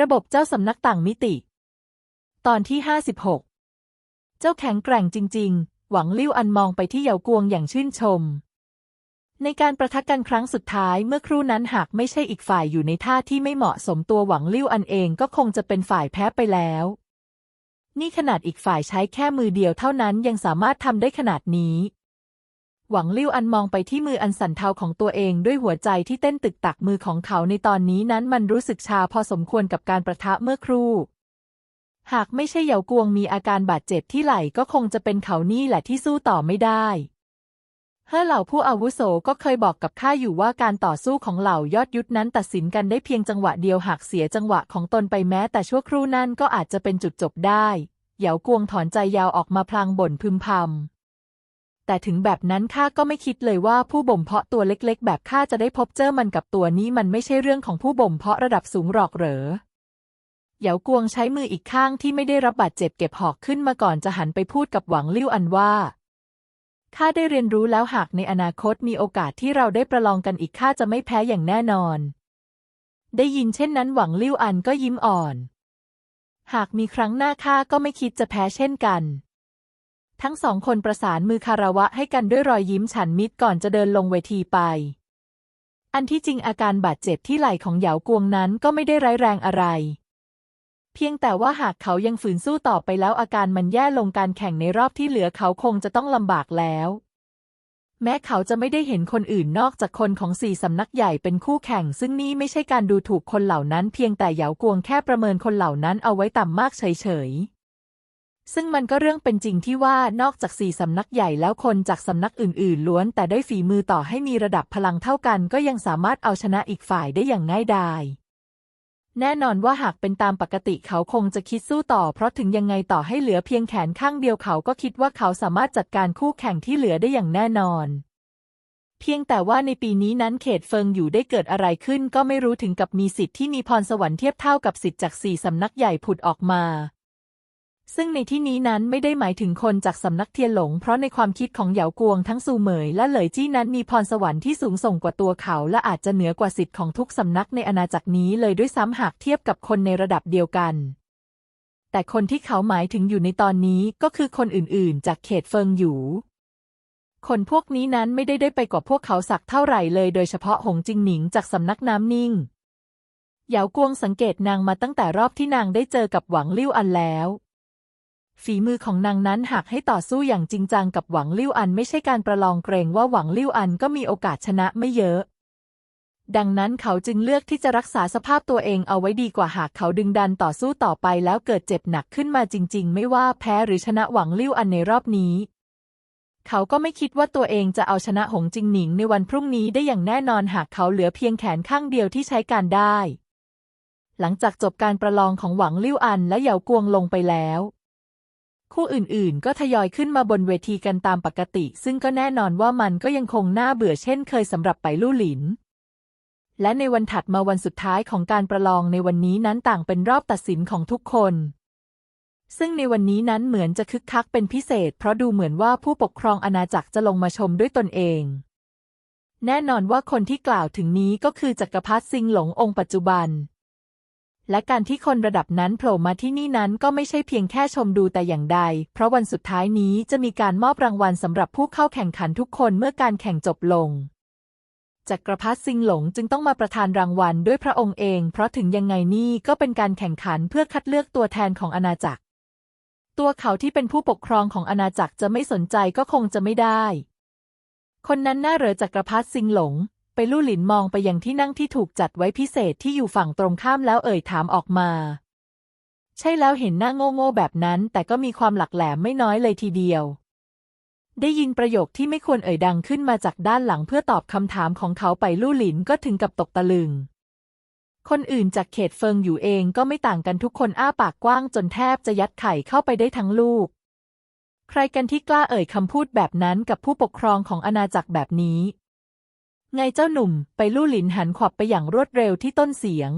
ระบบเจ้าสำนักต่างมิติ ตอนที่56เจ้าแข็งแกร่งจริง ๆ หวังลิ่วอันมองไปที่เหยากวงอย่างชื่นชม ในการประทะกันครั้งสุดท้ายเมื่อครู่นั้นหากไม่ใช่อีกฝ่ายอยู่ในท่าที่ไม่เหมาะสมตัวหวังลิ่วอันเองก็คงจะเป็นฝ่ายแพ้ไปแล้ว นี่ขนาดอีกฝ่ายใช้แค่มือเดียวเท่านั้นยังสามารถทำได้ขนาดนี้ หวังลิ่วอันมองไปที่มืออันสั่นเทาของตัวเองด้วยหัวใจที่เต้นตึกตักมือของเขาในตอนนี้นั้นมันรู้สึกชาพอสมควรกับการประทะเมื่อครู่ หากไม่ใช่เหยากวงมีอาการบาดเจ็บที่ไหล่ก็คงจะเป็นเขานี่แหละที่สู้ต่อไม่ได้เฮ่อเหล่าผู้อาวุโสก็เคยบอกกับข้าอยู่ว่าการต่อสู้ของเหล่ายอดยุทธนั้นตัดสินกันได้เพียงจังหวะเดียวหากเสียจังหวะของตนไปแม้ แต่ชั่วครู่นั่นก็อาจจะเป็นจุดจบได้ เหยากวงถอนใจยาวออกมาพลางบ่นพึมพำ แต่ถึงแบบนั้นข้าก็ไม่คิดเลยว่าผู้บ่มเพาะตัวเล็กๆ แบบข้าจะได้พบเจอมันกับตัวนี้มันไม่ใช่เรื่องของผู้บ่มเพาะระดับสูงหรอกเหรอเหยากวงใช้มืออีกข้างที่ไม่ได้รับบาดเจ็บเก็บหอกขึ้นมาก่อนจะหันไปพูดกับหวังลิ่วอันว่าข้าได้เรียนรู้แล้วหากในอนาคตมีโอกาสที่เราได้ประลองกันอีกข้าจะไม่แพ้อย่างแน่นอน ได้ยินเช่นนั้นหวังลิ่วอันก็ยิ้มอ่อน หากมีครั้งหน้าข้าก็ไม่คิดจะแพ้เช่นกัน ทั้งสองคนประสานมือคารวะให้กันด้วยรอยยิ้มฉันมิตรก่อนจะเดินลงเวทีไป อันที่จริงอาการบาดเจ็บที่ไหล่ของเหยากวงนั้นก็ไม่ได้ร้ายแรงอะไร เพียงแต่ว่าหากเขายังฝืนสู้ต่อไปแล้วอาการมันแย่ลงการแข่งในรอบที่เหลือเขาคงจะต้องลำบากแล้ว แม้เขาจะไม่ได้เห็นคนอื่นนอกจากคนของสี่สำนักใหญ่เป็นคู่แข่ง ซึ่งนี่ไม่ใช่การดูถูกคนเหล่านั้น เพียงแต่เหยากวงแค่ประเมินคนเหล่านั้นเอาไว้ต่ำมากเฉยๆ ซึ่งมันก็เรื่องเป็นจริงที่ว่านอกจากสี่สำนักใหญ่แล้วคนจากสำนักอื่นๆ ล้วนแต่ได้ฝีมือต่อให้มีระดับพลังเท่ากัน ก็ยังสามารถเอาชนะอีกฝ่ายได้อย่างง่ายดายแน่นอนว่าหากเป็นตามปกติเขาคงจะคิดสู้ต่อ เพราะถึงยังไงต่อให้เหลือเพียงแขนข้างเดียวเขาก็คิดว่าเขาสามารถจัดการคู่แข่งที่เหลือได้อย่างแน่นอน เพียงแต่ว่าในปีนี้นั้นเขตเฟิงอยู่ได้เกิดอะไรขึ้น ก็ไม่รู้ถึงกับมีสิทธิ์ที่มีพรสวรรค์เทียบเท่ากับสิทธิ์จากสี่สำนักใหญ่ผุดออกมา ซึ่งในที่นี้นั้นไม่ได้หมายถึงคนจากสำนักเทียนหลง เพราะในความคิดของเหยากวงทั้งซูเหมยและเหลยจี้นั้นมีพรสวรรค์ที่สูงส่งกว่าตัวเขา และอาจจะเหนือกว่าสิทธิ์ของทุกสำนักในอาณาจักรนี้เลยด้วยซ้ำหากเทียบกับคนในระดับเดียวกัน แต่คนที่เขาหมายถึงอยู่ในตอนนี้ก็คือคนอื่นๆ จากเขตเฟิงอยู่คนพวกนี้นั้นไม่ได้ได้ไปกว่าพวกเขาสักเท่าไหร่เลยโดยเฉพาะหงจิงหนิงจากสำนักน้ำนิ่งเหยากวงสังเกตนางมาตั้งแต่รอบที่นางได้เจอกับหวังลิ่วอันแล้ว ฝีมือของนางนั้นหากให้ต่อสู้อย่างจริงจังกับหวังลิ่วอันไม่ใช่การประลองเกรงว่าหวังลิ่วอันก็มีโอกาสชนะไม่เยอะ ดังนั้นเขาจึงเลือกที่จะรักษาสภาพตัวเองเอาไว้ดีกว่าหากเขาดึงดันต่อสู้ต่อไปแล้วเกิดเจ็บหนักขึ้นมาจริง ๆ ไม่ว่าแพ้หรือชนะหวังลิ่วอันในรอบนี้ เขาก็ไม่คิดว่าตัวเองจะเอาชนะหงจิงหนิงในวันพรุ่งนี้ได้อย่างแน่นอนหากเขาเหลือเพียงแขนข้างเดียวที่ใช้การได้ หลังจากจบการประลองของหวังลิ่วอันและเหยากวงลงไปแล้ว คู่อื่นๆ ก็ทยอยขึ้นมาบนเวทีกันตามปกติ ซึ่งก็แน่นอนว่ามันก็ยังคงน่าเบื่อเช่นเคยสำหรับไปลู่หลิน และในวันถัดมาวันสุดท้ายของการประลองในวันนี้นั้นต่างเป็นรอบตัดสินของทุกคน ซึ่งในวันนี้นั้นเหมือนจะคึกคักเป็นพิเศษ เพราะดูเหมือนว่าผู้ปกครองอาณาจักรจะลงมาชมด้วยตนเอง แน่นอนว่าคนที่กล่าวถึงนี้ก็คือจักรพรรดิซิงหลงองค์ปัจจุบัน และการที่คนระดับนั้นโผล่มาที่นี่นั้นก็ไม่ใช่เพียงแค่ชมดูแต่อย่างใด เพราะวันสุดท้ายนี้จะมีการมอบรางวัลสำหรับผู้เข้าแข่งขันทุกคนเมื่อการแข่งจบลงจักรพรรดิซิงหลงจึงต้องมาประทานรางวัลด้วยพระองค์เอง เพราะถึงยังไงนี่ก็เป็นการแข่งขันเพื่อคัดเลือกตัวแทนของอาณาจักร ตัวเขาที่เป็นผู้ปกครองของอาณาจักรจะไม่สนใจก็คงจะไม่ได้ คนนั้นน่าเหรอจักรพรรดิซิงหลง ไปลู่หลินมองไปยังที่นั่งที่ถูกจัดไว้พิเศษที่อยู่ฝั่งตรงข้ามแล้วเอ่ยถามออกมา ใช่แล้วเห็นหน้าโง่ๆแบบนั้น แต่ก็มีความหลักแหลมไม่น้อยเลยทีเดียว ได้ยินประโยคที่ไม่ควรเอ่ยดังขึ้นมาจากด้านหลังเพื่อตอบคำถามของเขาไปลู่หลินก็ถึงกับตกตะลึง คนอื่นจากเขตเฟิงอยู่เองก็ไม่ต่างกันทุกคนอ้าปากกว้างจนแทบจะยัดไข่เข้าไปได้ทั้งลูก ใครกันที่กล้าเอ่ยคำพูดแบบนั้นกับผู้ปกครองของอาณาจักรแบบนี้ ไงเจ้าหนุ่มไปลู่หลินหันขวับไปอย่างรวดเร็วที่ต้นเสียง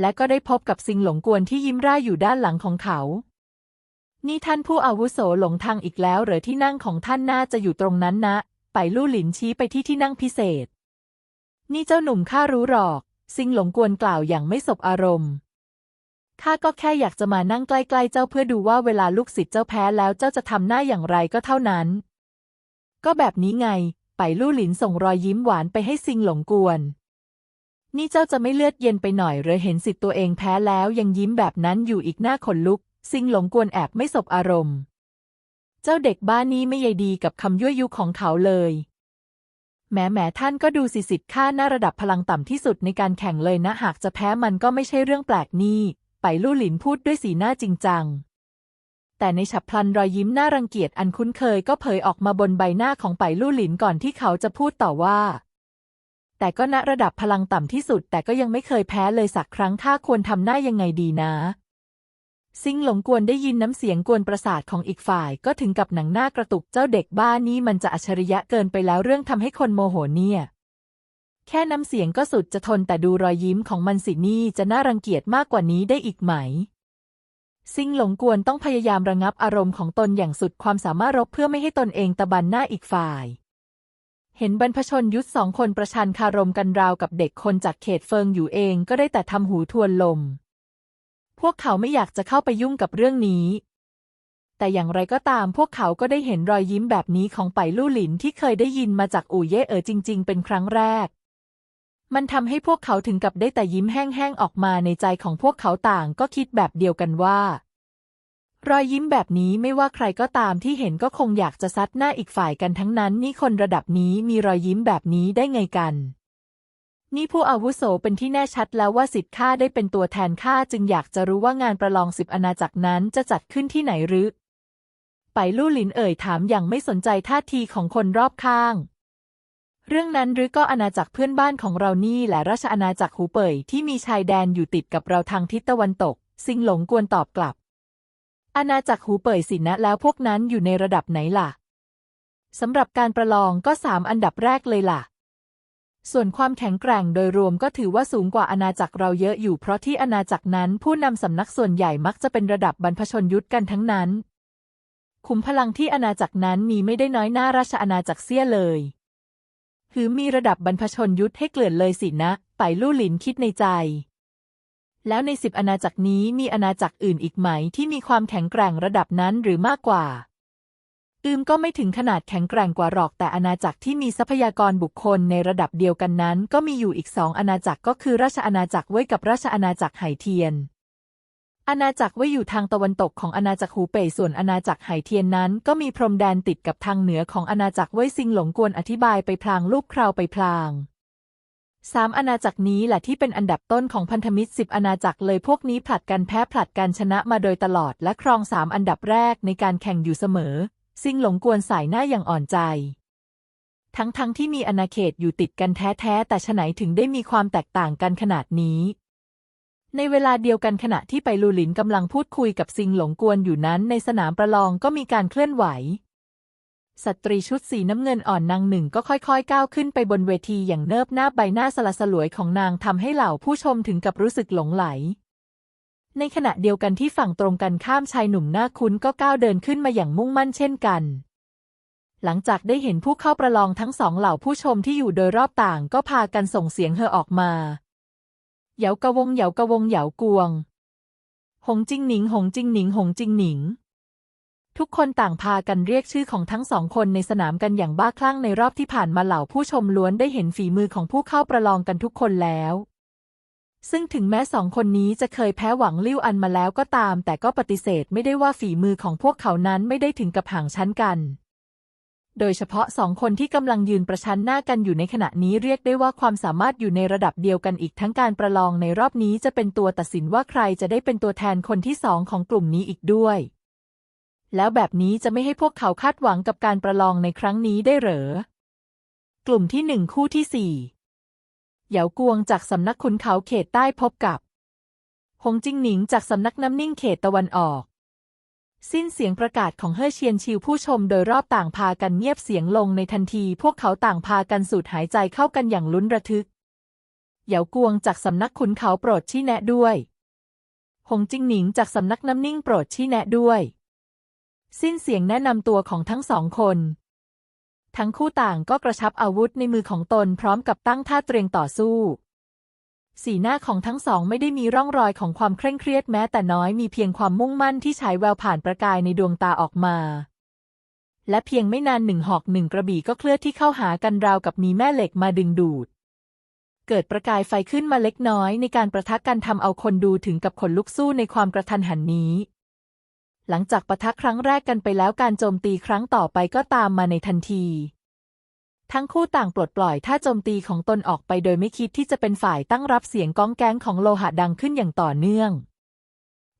และก็ได้พบกับซิงหลงกวนที่ยิ้มร่าอยู่ด้านหลังของเขา นี่ท่านผู้อาวุโสหลงทางอีกแล้ว หรือที่นั่งของท่านน่าจะอยู่ตรงนั้นนะ ไปลู่หลินชี้ไปที่ที่นั่งพิเศษ นี่เจ้าหนุ่มข้ารู้หรอก ซิงหลงกวนกล่าวอย่างไม่สบอารมณ์ข้าก็แค่อยากจะมานั่งใกล้ๆ เจ้าเพื่อดูว่าเวลาลูกศิษย์เจ้าแพ้แล้วเจ้าจะทำหน้าอย่างไรก็เท่านั้น ก็แบบนี้ไง ไปลู่หลินส่งรอยยิ้มหวานไปให้ซิงหลงกวน นี่เจ้าจะไม่เลือดเย็นไปหน่อยหรือเห็นสิทธิ์ตัวเองแพ้แล้วยังยิ้มแบบนั้นอยู่อีกหน้าขนลุก ซิงหลงกวนแอบไม่สบอารมณ์ เจ้าเด็กบ้านนี้ไม่ใยดีกับคำยั่วยุของเขาเลยแหมแหมท่านก็ดูสิสิทธิ์ข้าหน้าระดับพลังต่ำที่สุดในการแข่งเลยนะ หากจะแพ้มันก็ไม่ใช่เรื่องแปลกนี่ ไปลู่หลินพูดด้วยสีหน้าจริงจัง แต่ในฉับพลันรอยยิ้มน่ารังเกียจอันคุ้นเคยก็เผยออกมาบนใบหน้าของไปลู่หลินก่อนที่เขาจะพูดต่อว่า แต่ก็ณระดับพลังต่ำที่สุด แต่ก็ยังไม่เคยแพ้เลยสักครั้งข้าควรทำหน้ายังไงดีนะ ซิงหลงกวนได้ยินน้ำเสียงกวนประสาทของอีกฝ่าย ก็ถึงกับหนังหน้ากระตุกเจ้าเด็กบ้านี้มันจะอัจฉริยะเกินไปแล้วเรื่องทำให้คนโมโหเนี่ยแค่น้ำเสียงก็สุดจะทนแต่ดูรอยยิ้มของมันสินี่จะน่ารังเกียจมากกว่านี้ได้อีกไหม ซิงหลงกวนต้องพยายามระงับอารมณ์ของตนอย่างสุดความสามารถรบเพื่อไม่ให้ตนเองตะบันหน้าอีกฝ่าย เห็นบรรพชนยุทธสองคนประชันคารมกันราวกับเด็กคนจากเขตเฟิงอยู่เองก็ได้แต่ทำหูทวนลม พวกเขาไม่อยากจะเข้าไปยุ่งกับเรื่องนี้ แต่อย่างไรก็ตามพวกเขาก็ได้เห็นรอยยิ้มแบบนี้ของไปลู่หลินที่เคยได้ยินมาจากอู่เย่เอ๋อจริง ๆ เป็นครั้งแรก มันทำให้พวกเขาถึงกับได้แต่ยิ้มแห้งๆออกมาในใจของพวกเขาต่างก็คิดแบบเดียวกันว่า รอยยิ้มแบบนี้ไม่ว่าใครก็ตามที่เห็นก็คงอยากจะซัดหน้าอีกฝ่ายกันทั้งนั้น นี่คนระดับนี้มีรอยยิ้มแบบนี้ได้ไงกันนี่ผู้อาวุโสเป็นที่แน่ชัดแล้วว่าสิทธิ์ข้าได้เป็นตัวแทนข้าจึงอยากจะรู้ว่างานประลองสิบอาณาจักรนั้นจะจัดขึ้นที่ไหนหรือ ไปลู่หลินเอ่ยถามอย่างไม่สนใจท่าทีของคนรอบข้าง เรื่องนั้นหรือก็อาณาจักรเพื่อนบ้านของเรานี่แหละราชอาณาจักรหูเป่ยที่มีชายแดนอยู่ติดกับเราทางทิศตะวันตก ซิงหลงกวนตอบกลับ อาณาจักรหูเป่ยสินะแล้วพวกนั้นอยู่ในระดับไหนล่ะสำหรับการประลองก็สามอันดับแรกเลยล่ะ ส่วนความแข็งแกร่งโดยรวมก็ถือว่าสูงกว่าอาณาจักรเราเยอะอยู่เพราะที่อาณาจักรนั้นผู้นำสำนักส่วนใหญ่มักจะเป็นระดับบรรพชนยุทธกันทั้งนั้น ขุมพลังที่อาณาจักรนั้นมีไม่ได้น้อยหน้าราชอาณาจักรเสียเลย หือมีระดับบรรพชนยุทธให้เกลื่อนเลยสินะ ไปลู่หลินคิดในใจ แล้วในสิบอาณาจักรนี้มีอาณาจักรอื่นอีกไหมที่มีความแข็งแกร่งระดับนั้นหรือมากกว่า อืมก็ไม่ถึงขนาดแข็งแกร่งกว่าหรอกแต่อาณาจักรที่มีทรัพยากรบุคคลในระดับเดียวกันนั้น ก็มีอยู่อีกสองอาณาจักรก็คือราชอาณาจักรเว่ยกับราชอาณาจักรไหเทียน อาณาจักรเว่ยอยู่ทางตะวันตกของอาณาจักรหูเป่ยส่วนอาณาจักรไหเทียนนั้น ก็มีพรมแดนติดกับทางเหนือของอาณาจักรเว่ยซิงหลงกวนอธิบายไปพลางลูกคราวไปพลางสามอาณาจักรนี้แหละที่เป็นอันดับต้นของพันธมิตรสิบอาณาจักรเลยพวกนี้ผลัดกันแพ้ผลัดกันชนะมาโดยตลอดและครองสามอันดับแรกในการแข่งอยู่เสมอ ซิงหลงกวนสายหน้าอย่างอ่อนใจ ทั้งๆทที่มีอาณาเขตอยู่ติดกันแท้ๆแต่ฉะไหนถึงได้มีความแตกต่างกันขนาดนี้ ในเวลาเดียวกันขณะที่ไปลูหลินกำลังพูดคุยกับซิงหลงกวนอยู่นั้น ในสนามประลองก็มีการเคลื่อนไหว สตรีชุดสีน้ำเงินอ่อนนางหนึ่งก็ค่อยๆ ก้าวขึ้นไปบนเวทีอย่างเนิบหน้าใบหน้าสละสลวยของนางทำให้เหล่าผู้ชมถึงกับรู้สึกหลงไหล ในขณะเดียวกันที่ฝั่งตรงกันข้ามชายหนุ่มหน้าคุ้นก็ก้าวเดินขึ้นมาอย่างมุ่งมั่นเช่นกันหลังจากได้เห็นผู้เข้าประลองทั้งสองเหล่าผู้ชมที่อยู่โดยรอบต่างก็พากันส่งเสียงเฮอออกมา เหยากะวงเหยากะวงเหยากวง หงจิงหนิง หงจิงหนิง หงจิงหนิง ทุกคนต่างพากันเรียกชื่อของทั้งสองคนในสนามกันอย่างบ้าคลั่งในรอบที่ผ่านมาเหล่าผู้ชมล้วนได้เห็นฝีมือของผู้เข้าประลองกันทุกคนแล้วซึ่งถึงแม้สองคนนี้จะเคยแพ้หวังลิ่วอันมาแล้วก็ตาม แต่ก็ปฏิเสธไม่ได้ว่าฝีมือของพวกเขานั้นไม่ได้ถึงกับห่างชั้นกัน โดยเฉพาะสองคนที่กำลังยืนประชันหน้ากันอยู่ในขณะนี้เรียกได้ว่าความสามารถอยู่ในระดับเดียวกันอีกทั้งการประลองในรอบนี้จะเป็นตัวตัดสินว่าใครจะได้เป็นตัวแทนคนที่สองของกลุ่มนี้อีกด้วย แล้วแบบนี้จะไม่ให้พวกเขาคาดหวังกับการประลองในครั้งนี้ได้เหรอ กลุ่มที่หนึ่งคู่ที่สี่เหยากวงจากสำนักขุนเขาเขตใต้พบกับ หงจิงหนิงจากสำนักน้ำนิ่งเขตตะวันออก สิ้นเสียงประกาศของเฮ่อเชียนชิวผู้ชมโดยรอบต่างพากันเงียบเสียงลงในทันที พวกเขาต่างพากันสูดหายใจเข้ากันอย่างลุ้นระทึก เหยากวงจากสำนักขุนเขาโปรดชี้แนะด้วย หงจิงหนิงจากสำนักน้ำนิ่งโปรดชี้แนะด้วย สิ้นเสียงแนะนำตัวของทั้งสองคน ทั้งคู่ต่างก็กระชับอาวุธในมือของตนพร้อมกับตั้งท่าเตรียมต่อสู้ สีหน้าของทั้งสองไม่ได้มีร่องรอยของความเคร่งเครียดแม้แต่น้อยมีเพียงความมุ่งมั่นที่ฉายแววผ่านประกายในดวงตาออกมา และเพียงไม่นานหนึ่งหอกหนึ่งกระบี่ก็เคลื่อนที่เข้าหากันราวกับมีแม่เหล็กมาดึงดูด เกิดประกายไฟขึ้นมาเล็กน้อยในการประทะกันทำเอาคนดูถึงกับขนลุกสู้ในความกระทันหันนี้ หลังจากประทะครั้งแรกกันไปแล้วการโจมตีครั้งต่อไปก็ตามมาในทันที ทั้งคู่ต่างปลดปล่อยท่าโจมตีของตนออกไปโดยไม่คิดที่จะเป็นฝ่ายตั้งรับเสียงก้องแก๊งของโลหะดังขึ้นอย่างต่อเนื่อง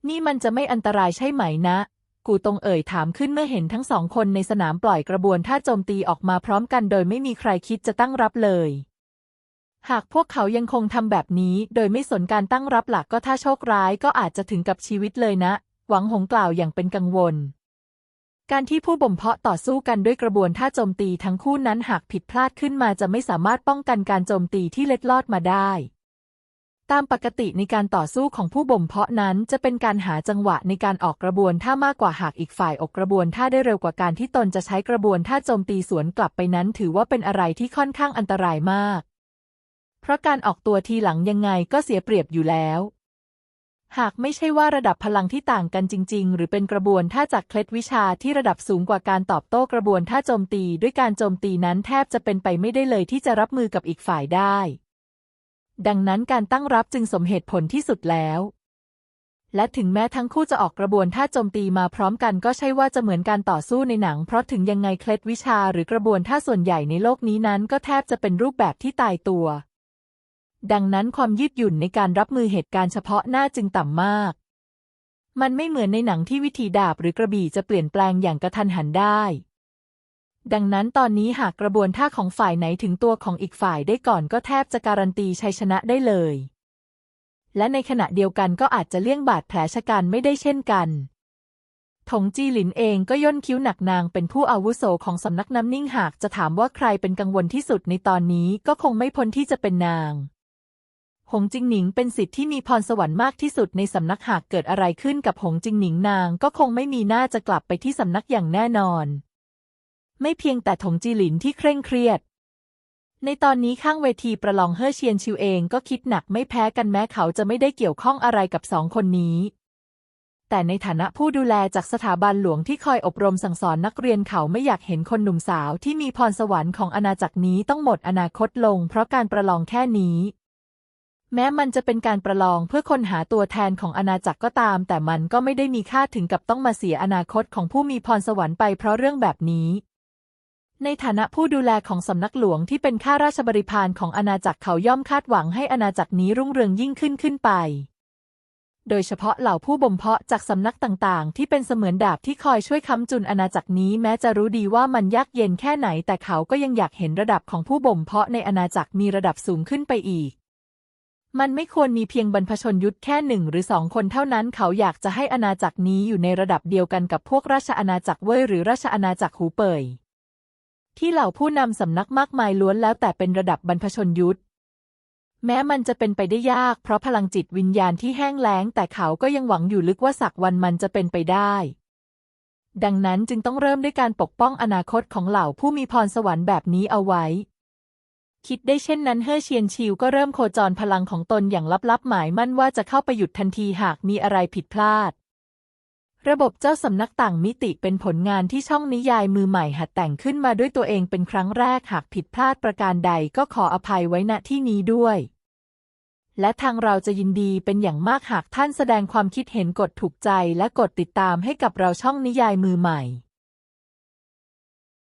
นี่มันจะไม่อันตรายใช่ไหมนะ กูตรงเอ่ยถามขึ้นเมื่อเห็นทั้งสองคนในสนามปล่อยกระบวนท่าโจมตีออกมาพร้อมกันโดยไม่มีใครคิดจะตั้งรับเลย หากพวกเขายังคงทำแบบนี้ โดยไม่สนการตั้งรับหลักก็ถ้าโชคร้ายก็อาจจะถึงกับชีวิตเลยนะ หวังหงกล่าวอย่างเป็นกังวล การที่ผู้บ่มเพาะต่อสู้กันด้วยกระบวนท่าโจมตีทั้งคู่นั้นหากผิดพลาดขึ้นมาจะไม่สามารถป้องกันการโจมตีที่เล็ดลอดมาได้ ตามปกติในการต่อสู้ของผู้บ่มเพาะนั้นจะเป็นการหาจังหวะในการออกกระบวนท่ามากกว่าหากอีกฝ่ายออกกระบวนท่าได้เร็วกว่าการที่ตนจะใช้กระบวนท่าโจมตีสวนกลับไปนั้น ถือว่าเป็นอะไรที่ค่อนข้างอันตรายมาก เพราะการออกตัวทีหลังยังไงก็เสียเปรียบอยู่แล้ว หากไม่ใช่ว่าระดับพลังที่ต่างกันจริง ๆ หรือเป็นกระบวนท่าจากเคล็ดวิชาที่ระดับสูงกว่าการตอบโต้กระบวนท่าโจมตีด้วยการโจมตีนั้นแทบจะเป็นไปไม่ได้เลยที่จะรับมือกับอีกฝ่ายได้ ดังนั้นการตั้งรับจึงสมเหตุผลที่สุดแล้ว และถึงแม้ทั้งคู่จะออกกระบวนท่าโจมตีมาพร้อมกันก็ใช่ว่าจะเหมือนการต่อสู้ในหนัง เพราะถึงยังไงเคล็ดวิชาหรือกระบวนท่าส่วนใหญ่ในโลกนี้นั้นก็แทบจะเป็นรูปแบบที่ตายตัว ดังนั้นความยืดหยุ่นในการรับมือเหตุการณ์เฉพาะหน้าจึงต่ำมาก มันไม่เหมือนในหนังที่วิธีดาบหรือกระบี่จะเปลี่ยนแปลงอย่างกระทันหันได้ ดังนั้นตอนนี้หากกระบวนท่าของฝ่ายไหนถึงตัวของอีกฝ่ายได้ก่อนก็แทบจะการันตีชัยชนะได้เลย และในขณะเดียวกันก็อาจจะเลี่ยงบาดแผลชะกันไม่ได้เช่นกันถงจีหลินเองก็ย่นคิ้วหนักนางเป็นผู้อาวุโสของสำนักน้ำนิ่งหากจะถามว่าใครเป็นกังวลที่สุดในตอนนี้ก็คงไม่พ้นที่จะเป็นนาง หงจิงหนิงเป็นสิทธิ์ที่มีพรสวรรค์มากที่สุดในสำนักหากเกิดอะไรขึ้นกับหงจิงหนิงนางก็คงไม่มีหน้าจะกลับไปที่สำนักอย่างแน่นอน ไม่เพียงแต่ถงจีหลินที่เคร่งเครียด ในตอนนี้ข้างเวทีประลองเฮ่อเชียนชิวเองก็คิดหนักไม่แพ้กันแม้เขาจะไม่ได้เกี่ยวข้องอะไรกับสองคนนี้ แต่ในฐานะผู้ดูแลจากสถาบันหลวงที่คอยอบรมสั่งสอนนักเรียนเขาไม่อยากเห็นคนหนุ่มสาวที่มีพรสวรรค์ของอาณาจักรนี้ต้องหมดอนาคตลง เพราะการประลองแค่นี้ แม้มันจะเป็นการประลองเพื่อคนหาตัวแทนของอาณาจักรก็ตาม แต่มันก็ไม่ได้มีค่าถึงกับต้องมาเสียอนาคตของผู้มีพรสวรรค์ไปเพราะเรื่องแบบนี้ ในฐานะผู้ดูแลของสำนักหลวงที่เป็นข้าราชบริพารของอาณาจักรเขาย่อมคาดหวังให้อาณาจักรนี้รุ่งเรืองยิ่งขึ้นขึ้นไป โดยเฉพาะเหล่าผู้บ่มเพาะจากสำนักต่างๆ ที่เป็นเสมือนดาบที่คอยช่วยค้ำจุนอาณาจักรนี้แม้จะรู้ดีว่ามันยากเย็นแค่ไหน แต่เขาก็ยังอยากเห็นระดับของผู้บ่มเพาะในอาณาจักรมีระดับสูงขึ้นไปอีก มันไม่ควรมีเพียงบรรพชนยุทธแค่หนึ่งหรือสองคนเท่านั้น เขาอยากจะให้อาณาจักรนี้อยู่ในระดับเดียวกันกับพวกราชอาณาจักรเว่ยหรือราชอาณาจักรหูเป่ยที่เหล่าผู้นำสำนักมากมายล้วนแล้วแต่เป็นระดับบรรพชนยุทธแม้มันจะเป็นไปได้ยาก เพราะพลังจิตวิญญาณที่แห้งแล้ง แต่เขาก็ยังหวังอยู่ลึกว่าสักวันมันจะเป็นไปได้ ดังนั้นจึงต้องเริ่มด้วยการปกป้องอนาคตของเหล่าผู้มีพรสวรรค์แบบนี้เอาไว้ คิดได้เช่นนั้นเฮ่อเชียนชิวก็เริ่มโคจรพลังของตนอย่างลับๆ หมายมั่นว่าจะเข้าไปหยุดทันทีหากมีอะไรผิดพลาด ระบบเจ้าสำนักต่างมิติเป็นผลงานที่ช่องนิยายมือใหม่หัดแต่งขึ้นมาด้วยตัวเองเป็นครั้งแรกหากผิดพลาดประการใดก็ขออภัยไว้ณที่นี้ด้วย และทางเราจะยินดีเป็นอย่างมากหากท่านแสดงความคิดเห็นกดถูกใจและกดติดตามให้กับเราช่องนิยายมือใหม่